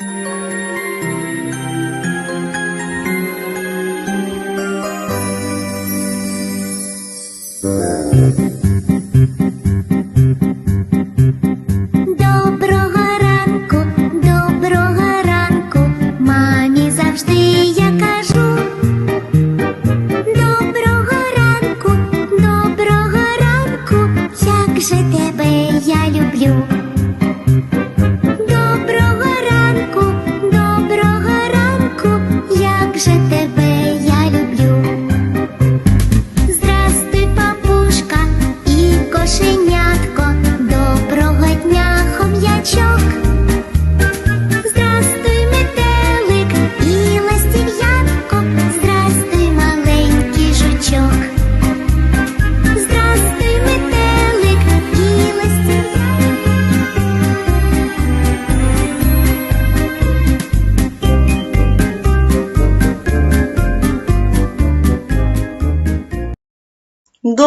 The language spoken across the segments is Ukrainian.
Доброго ранку, доброго ранку, мамі завжди я кажу. Доброго ранку, доброго ранку, як же тебе я люблю.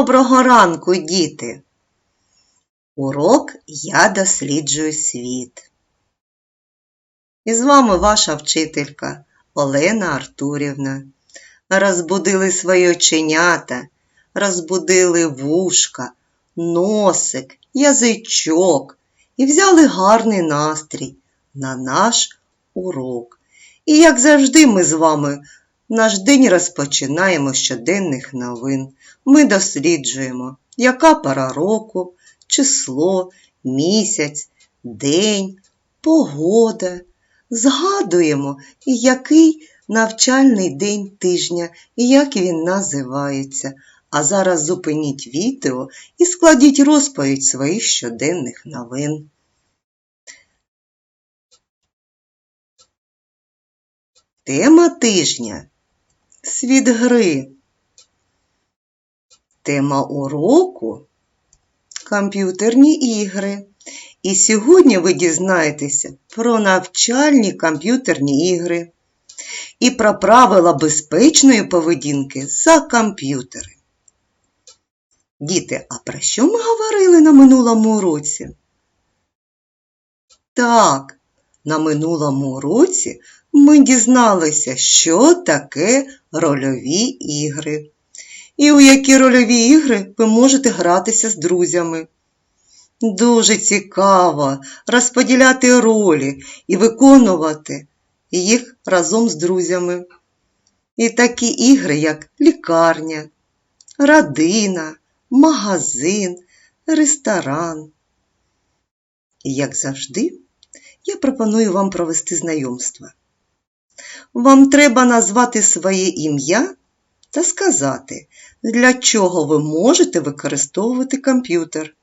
Доброго ранку, діти! Урок Я досліджую світ. І з вами ваша вчителька Олена Артурівна. Розбудили свої оченята, розбудили вушка, носик, язичок і взяли гарний настрій на наш урок. І як завжди, ми з вами наш день розпочинаємо щоденних новин. Ми досліджуємо, яка пора року, число, місяць, день, погода. Згадуємо, який навчальний день тижня і як він називається. А зараз зупиніть відео і складіть розповідь своїх щоденних новин. Тема тижня Світ гри. Тема уроку комп'ютерні ігри. І сьогодні ви дізнаєтеся про навчальні комп'ютерні ігри і про правила безпечної поведінки за комп'ютери. Діти, а про що ми говорили на минулому уроці? Так, на минулому уроці ми дізналися, що таке рольові ігри. І у які рольові ігри ви можете гратися з друзями. Дуже цікаво розподіляти ролі і виконувати їх разом з друзями. І такі ігри, як лікарня, родина, магазин, ресторан. І як завжди, я пропоную вам провести знайомство. Вам треба назвати своє ім'я та сказати, для чого ви можете використовувати комп'ютер.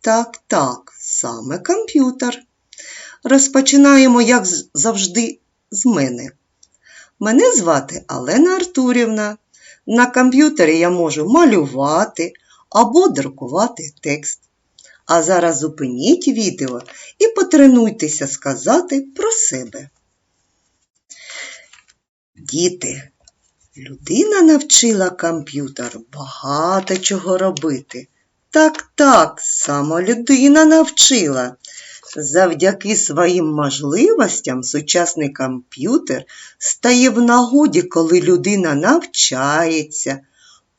Так, так, саме комп'ютер. Розпочинаємо, як завжди, з мене. Мене звати Алена Артурівна. На комп'ютері я можу малювати або друкувати текст. А зараз зупиніть відео і потренуйтеся сказати про себе. Діти, людина навчила комп'ютер багато чого робити. Так, так, сама людина навчила. Завдяки своїм можливостям сучасний комп'ютер стає в нагоді, коли людина навчається,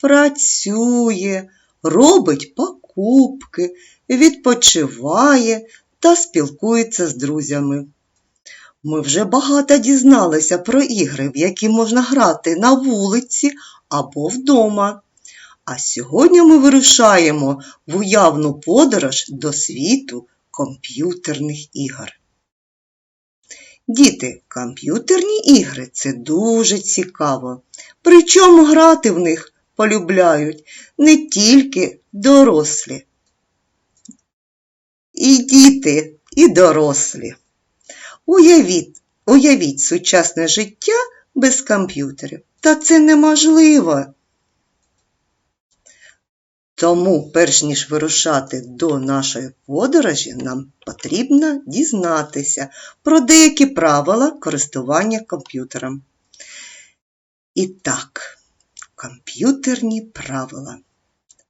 працює, робить покупки, відпочиває та спілкується з друзями. Ми вже багато дізналися про ігри, в які можна грати на вулиці або вдома. А сьогодні ми вирушаємо в уявну подорож до світу комп'ютерних ігор. Діти, комп'ютерні ігри це дуже цікаво. Причому грати в них полюбляють не тільки дорослі. І діти, і дорослі. Уявіть, уявіть сучасне життя без комп'ютерів. Та це неможливо. Тому, перш ніж вирушати до нашої подорожі, нам потрібно дізнатися про деякі правила користування комп'ютером. І так, комп'ютерні правила.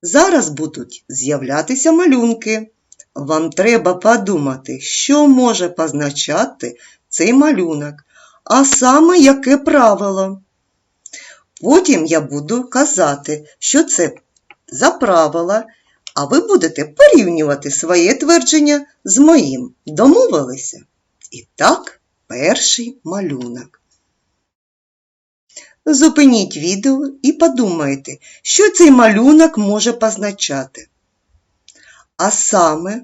Зараз будуть з'являтися малюнки. Вам треба подумати, що може позначати цей малюнок, а саме яке правило. Потім я буду казати, що це за правила, а ви будете порівнювати своє твердження з моїм. Домовилися? І так, перший малюнок. Зупиніть відео і подумайте, що цей малюнок може позначати. А саме,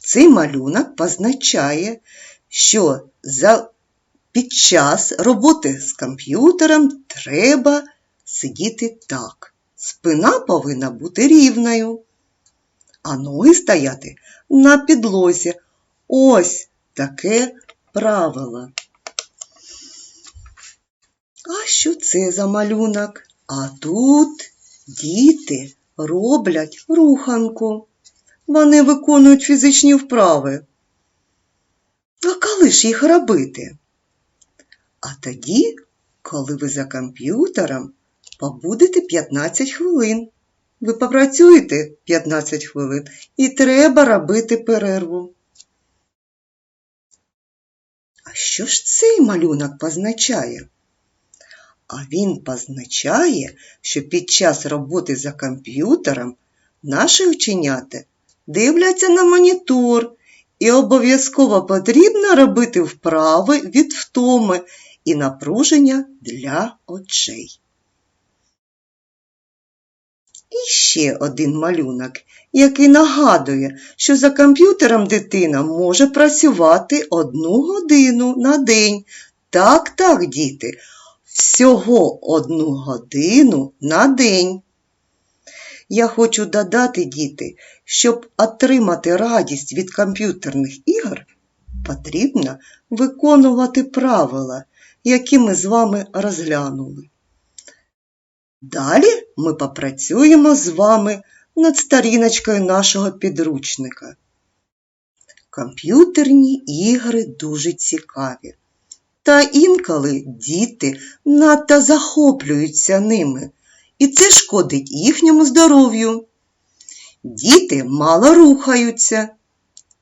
цей малюнок позначає, що за, під час роботи з комп'ютером треба сидіти так. Спина повинна бути рівною, а ноги стояти на підлозі. Ось таке правило. А що це за малюнок? А тут діти роблять руханку. Вони виконують фізичні вправи. А коли ж їх робити? А тоді, коли ви за комп'ютером побудете 15 хвилин. Ви попрацюєте 15 хвилин і треба робити перерву. А що ж цей малюнок позначає? А він позначає, що під час роботи за комп'ютером наші ученята дивляться на монітор і обов'язково потрібно робити вправи від втоми і напруження для очей. І ще один малюнок, який нагадує, що за комп'ютером дитина може працювати одну годину на день. Так, так, діти, всього одну годину на день. Я хочу додати, діти, щоб отримати радість від комп'ютерних ігор, потрібно виконувати правила, які ми з вами розглянули. Далі ми попрацюємо з вами над сторіночкою нашого підручника. Комп'ютерні ігри дуже цікаві. Та інколи діти надто захоплюються ними, і це шкодить їхньому здоров'ю. Діти мало рухаються,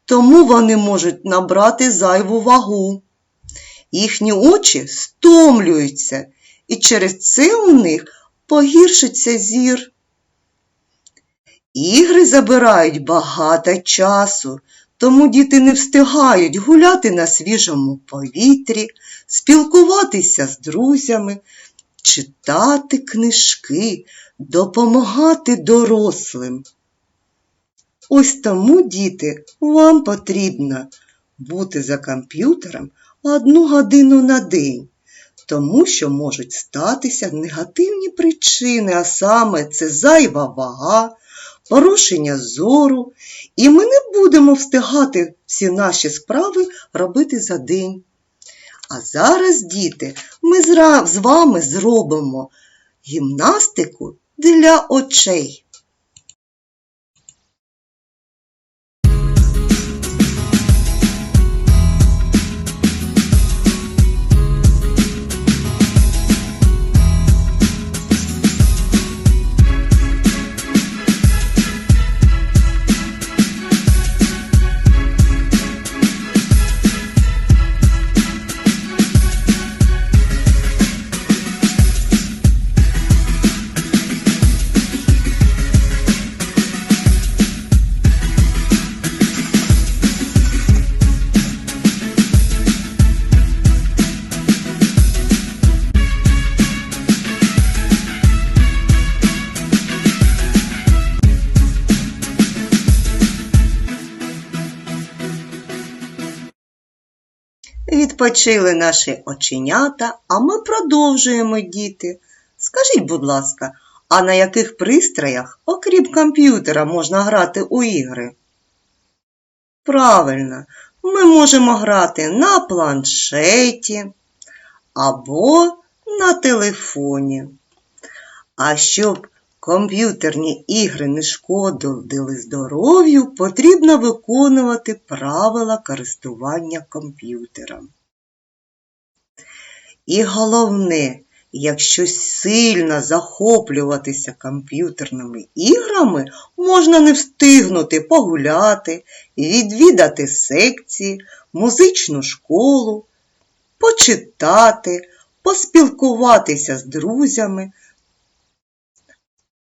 тому вони можуть набрати зайву вагу. Їхні очі стомлюються, і через це у них погіршиться зір. Ігри забирають багато часу, тому діти не встигають гуляти на свіжому повітрі, спілкуватися з друзями, читати книжки, допомагати дорослим. Ось тому, діти, вам потрібно бути за комп'ютером одну годину на день тому що можуть статися негативні причини, а саме це зайва вага, порушення зору, і ми не будемо встигати всі наші справи робити за день. А зараз, діти, ми з вами зробимо гімнастику для очей. Відпочили наші оченята, а ми продовжуємо, діти. Скажіть, будь ласка, а на яких пристроях, окрім комп'ютера, можна грати у ігри? Правильно, ми можемо грати на планшеті або на телефоні. А щоб комп'ютерні ігри не шкодили здоров'ю, потрібно виконувати правила користування комп'ютером. І головне, Якщо сильно захоплюватися комп'ютерними іграми, можна не встигнути погуляти, відвідати секції, музичну школу, почитати, поспілкуватися з друзями.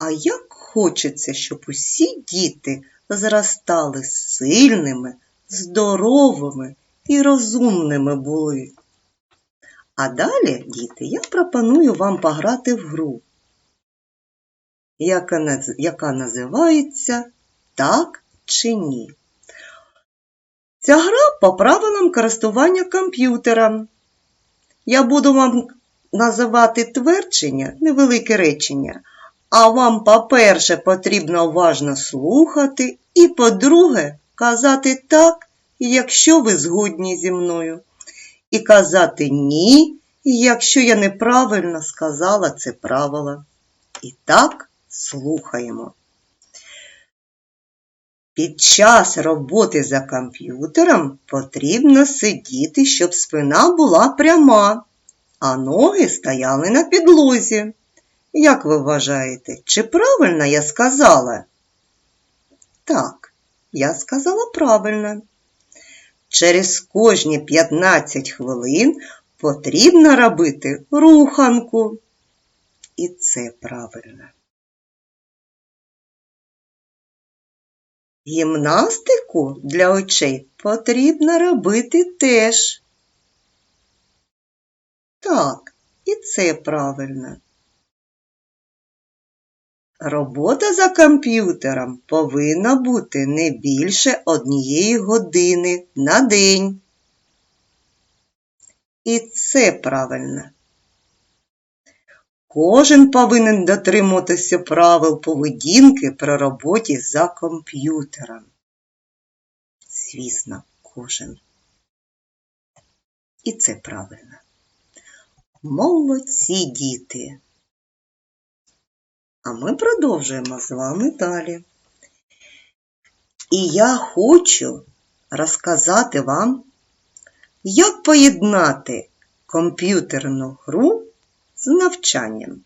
А як хочеться, щоб усі діти зростали сильними, здоровими і розумними були. А далі, діти, я пропоную вам пограти в гру, яка, яка називається Так чи ні. Ця гра по правилам користування комп'ютером. Я буду вам називати твердження, невелике речення, а вам, по-перше, потрібно уважно слухати, і, по-друге, казати так, якщо ви згодні зі мною і казати ні, якщо я неправильно сказала це правило. І так слухаємо. Під час роботи за комп'ютером потрібно сидіти, щоб спина була пряма, а ноги стояли на підлозі. Як ви вважаєте, чи правильно я сказала? Так, я сказала правильно. Через кожні 15 хвилин потрібно робити руханку. І це правильно. Гімнастику для очей потрібно робити теж. Так, і це правильно. Робота за комп'ютером повинна бути не більше однієї години на день. І це правильно. Кожен повинен дотримуватися правил поведінки при роботі за комп'ютером. Звісно, кожен. І це правильно. Молодці діти! А ми продовжуємо з вами далі. І я хочу розказати вам, як поєднати комп'ютерну гру з навчанням.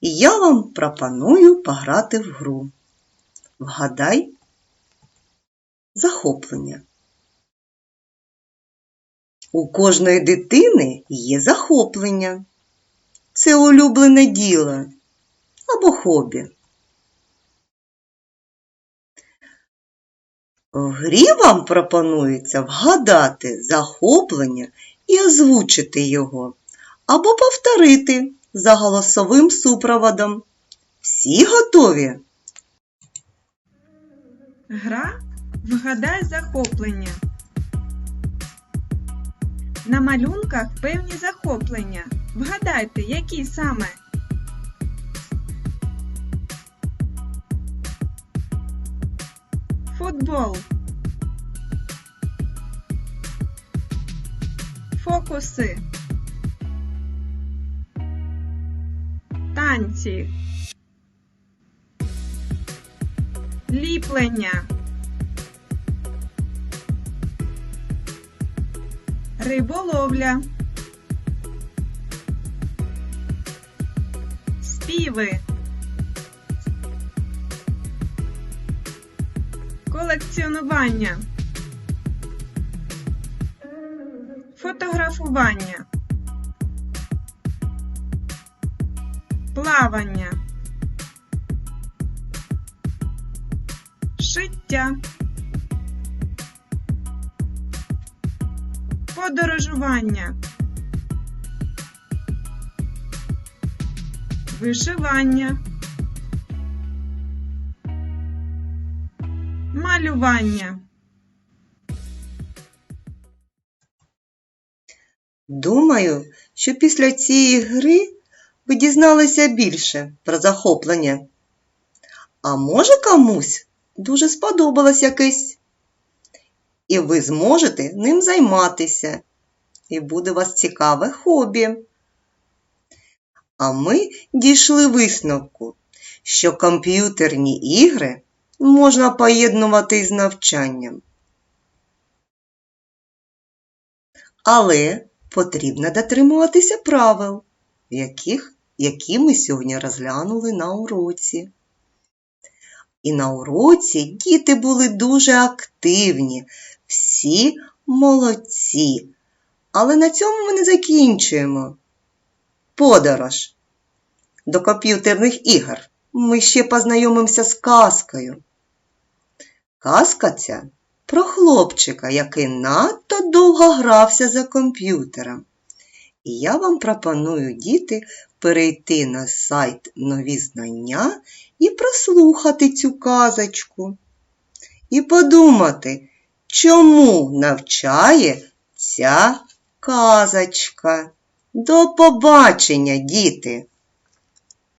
І я вам пропоную пограти в гру. Вгадай захоплення. У кожної дитини є захоплення. Це улюблене діло або хобі. В грі вам пропонується вгадати захоплення і озвучити його, або повторити за голосовим супроводом. Всі готові? Гра Вгадай захоплення. На малюнках певні захоплення. Вгадайте, які саме? Футбол. Фокуси. Танці. Ліплення. Риболовля. Співи. Колекціонування. Фотографування. Плавання. Шиття. Подорожування. Вишивання. Малювання. Думаю, що після цієї гри ви дізналися більше про захоплення. А може комусь дуже сподобалось якесь. І ви зможете ним займатися. І буде вас цікаве хобі. А ми дійшли висновку, що комп'ютерні ігри можна поєднувати із навчанням. Але потрібно дотримуватися правил. яких, які ми сьогодні розглянули на уроці. І на уроці діти були дуже активні, всі молодці. Але на цьому ми не закінчуємо. Подорож до комп'ютерних ігор. Ми ще познайомимося з казкою. Казка ця про хлопчика, який надто довго грався за комп'ютером. І я вам пропоную, діти, перейти на сайт Нові знання і прослухати цю казочку. І подумати, чому навчає ця казочка. До побачення, діти!